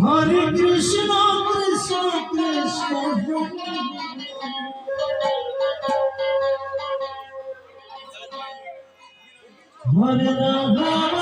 Hare Krishna Krishna Krishna Hare Radha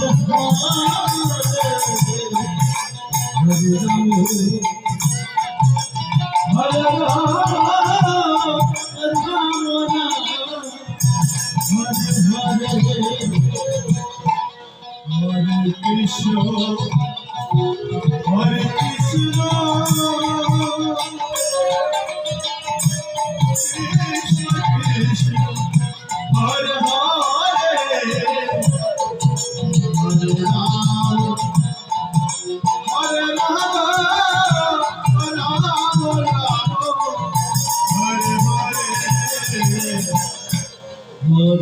Krishna Hare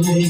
day.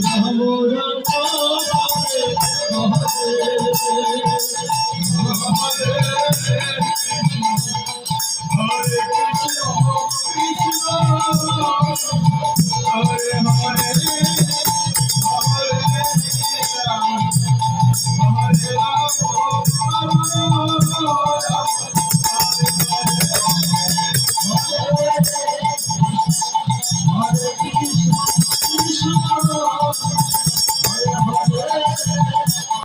南无大阿。